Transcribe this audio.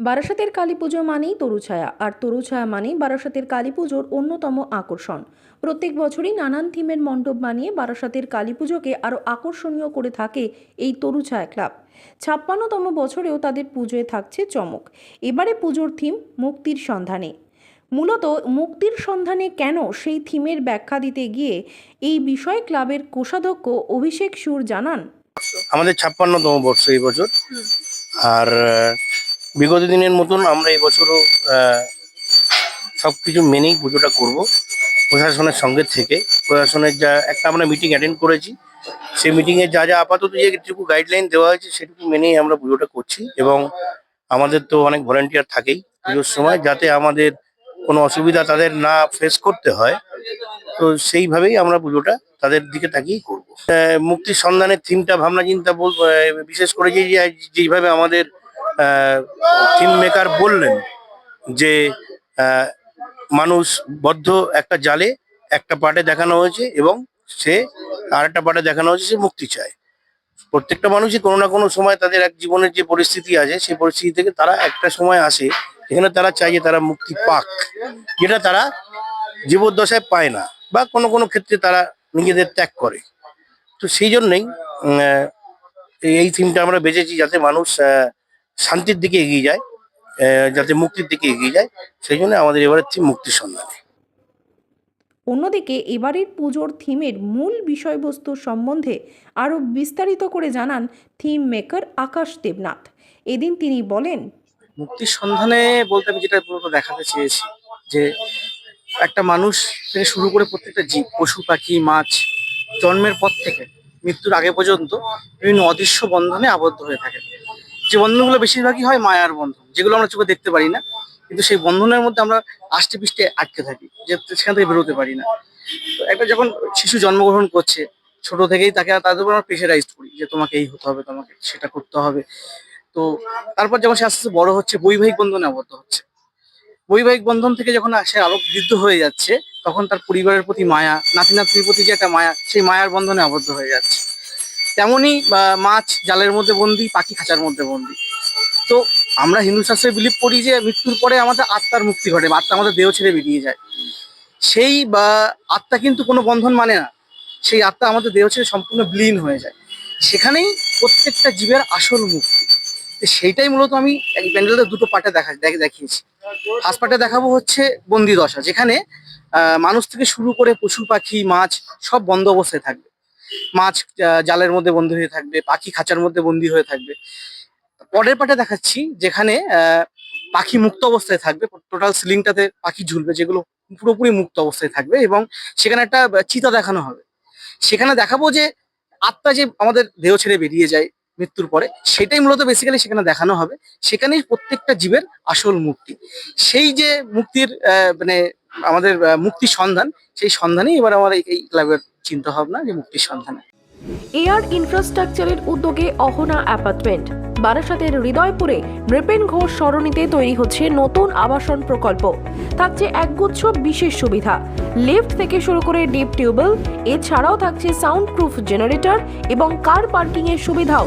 বারাসাতের কালী পুজো মানেই তরুছায়া আর তরুছায়া মানেই বারাসাতের কালী পুজোর অন্যতম আকর্ষণ। প্রত্যেক বছরই নানান থিমের মণ্ডপ বানিয়ে বারাসাতের কালী পুজোকে আরও আকর্ষণীয় করে থাকে এই তরুছায়া ক্লাব। ছাপ্পান্নতম বছরেও তাদের পুজোয় থাকছে চমক। এবারে পুজোর থিম মুক্তির সন্ধানে। মূলত মুক্তির সন্ধানে কেন সেই থিমের ব্যাখ্যা দিতে গিয়ে এই বিষয় ক্লাবের কোষাধ্যক্ষ অভিষেক সুর জানান। আমাদের ছাপ্পান্নতম বর্ষ এই বছর। আর বিগত দিনের মতন আমরা এবছরও বছরও সব কিছু মেনেই পুজোটা করব, প্রশাসনের সঙ্গে থেকে। প্রশাসনের যা একটা আমরা মিটিং অ্যাটেন্ড করেছি, সেই মিটিংয়ে যা যা আপাতত যেটুকু গাইডলাইন দেওয়া হয়েছে, সেটুকু মেনেই আমরা পুজোটা করছি এবং আমাদের তো অনেক ভলেন্টিয়ার থাকেই পুজোর সময়, যাতে আমাদের কোনো অসুবিধা তাদের না ফেস করতে হয়। তো সেইভাবেই আমরা পুজোটা তাদের দিকে তাকিয়েই করব। মুক্তির সন্ধানের থিমটা ভাবনা চিন্তা বিশেষ করে যে- যেইভাবে আমাদের থিম মেকার বললেন যে মানুষ বদ্ধ একটা জালে একটা পার্টে দেখানো হয়েছে এবং সে আরেকটা পার্টে দেখানো হয়েছে, সে মুক্তি চায়। প্রত্যেকটা মানুষই কোনো না কোনো সময় তাদের এক জীবনের যে পরিস্থিতি আছে, সেই পরিস্থিতি থেকে তারা একটা সময় আসে এখানে তারা চায় যে তারা মুক্তি পাক, যেটা তারা জীবদ্দশায় পায় না বা কোনো কোনো ক্ষেত্রে তারা নিজেদের ত্যাগ করে। তো সেই জন্যই এই- থিমটা আমরা বেছেছি যাতে মানুষ শান্তির দিকে এগিয়ে যায় যাতে মুক্তির দিকে এগিয়ে যায় সেই জন্য আমাদের এবারের থিম মুক্তির সন্ধানে। অন্যদিকে এবারের পুজোর থিমের মূল বিষয়বস্তু সম্বন্ধে আরও বিস্তারিত করে জানান থিম মেকার আকাশ দেবনাথ। এদিন তিনি বলেন মুক্তির সন্ধানে বলতে আমি যেটা দেখাতে চেয়েছি যে একটা মানুষ থেকে শুরু করে প্রত্যেকটা জীব পশু পাখি মাছ জন্মের পর থেকে মৃত্যুর আগে পর্যন্ত বিভিন্ন অদৃশ্য বন্ধনে আবদ্ধ হয়ে থাকে। যে বন্ধনগুলো বেশিরভাগই হয় মায়ার বন্ধন, যেগুলো আমরা চোখে দেখতে পারি না, কিন্তু সেই বন্ধনের মধ্যে আমরা আষ্টে পিষ্টে আটকে থাকি, যে সেখান থেকে বেরোতে পারি না। তো একটা যখন শিশু জন্মগ্রহণ করছে, ছোট থেকেই তাকে তাদের উপর আমরা প্রেশারাইজ করি যে তোমাকে এই হতে হবে, তোমাকে সেটা করতে হবে। তো তারপর যখন সে আস্তে আস্তে বড় হচ্ছে, বৈবাহিক বন্ধনে আবদ্ধ হচ্ছে। বৈবাহিক বন্ধন থেকে যখন সে আরও বৃদ্ধ হয়ে যাচ্ছে, তখন তার পরিবারের প্রতি মায়া নাতি নাতনির প্রতি যে একটা মায়া, সেই মায়ার বন্ধনে আবদ্ধ হয়ে যাচ্ছে। তেমনই মাছ জালের মধ্যে বন্দি, পাখি খাঁচার মধ্যে বন্দি। তো আমরা হিন্দু শাস্ত্রে বিলিভ করি যে, মৃত্যুর পরে আমাদের আত্মার মুক্তি ঘটে আত্মা আমাদের দেহ ছেড়ে বেরিয়ে যায়। সেই, বা আত্মা কিন্তু কোনো বন্ধন মানে না। সেই আত্মা আমাদের দেহ ছেড়ে সম্পূর্ণ বিলীন হয়ে যায়। সেখানেই প্রত্যেকটা জীবের আসল মুক্তি। সেইটাই মূলত আমি প্যান্ডেলটা দুটো পার্টে দেখা দেখিয়েছি। ফার্স্ট পার্টে দেখাবো হচ্ছে বন্দি দশা যেখানে মানুষ থেকে শুরু করে পশু পাখি মাছ সব বন্ধ অবস্থায় থাকবে। মাছ জালের মধ্যে বন্দী হয়ে থাকবে, পাখি খাঁচার মধ্যে বন্দী হয়ে থাকবে। পরের পাটে দেখাচ্ছি যেখানে পাখি মুক্ত অবস্থায় থাকবে। টোটাল সিলিংটাতে পাখি ঝুলবে, যেগুলো পুরোপুরি মুক্ত অবস্থায় থাকবে এবং সেখানে একটা চিতা দেখানো হবে। সেখানে দেখাবো যে আত্মা যে আমাদের দেহ ছেড়ে বেরিয়ে যায় মৃত্যুর পরে। সেটাই মূলত বেসিক্যালি সেখানে দেখানো হবে। সেখানেই প্রত্যেকটা জীবের আসল মুক্তি। সেই যে মুক্তির মানে আমাদের আহ, মুক্তির সন্ধান সেই সন্ধানেই এবার আমার এই ক্লাবের চিন্তা ভাবনা যে মুক্তির সন্ধানে। এয়ার ইনফ্রাস্ট্রাকচারের উদ্যোগে অহনা অ্যাপার্টমেন্ট বারাসাতের হৃদয়পুরে নৃপেন ঘোষ সরণিতে তৈরি হচ্ছে নতুন আবাসন প্রকল্প। থাকছে একগুচ্ছ বিশেষ সুবিধা। লিফট থেকে শুরু করে ডিপ টিউবওয়েল এছাড়াও থাকছে সাউন্ড প্রুফ জেনারেটর এবং কার পার্কিংয়ের সুবিধাও।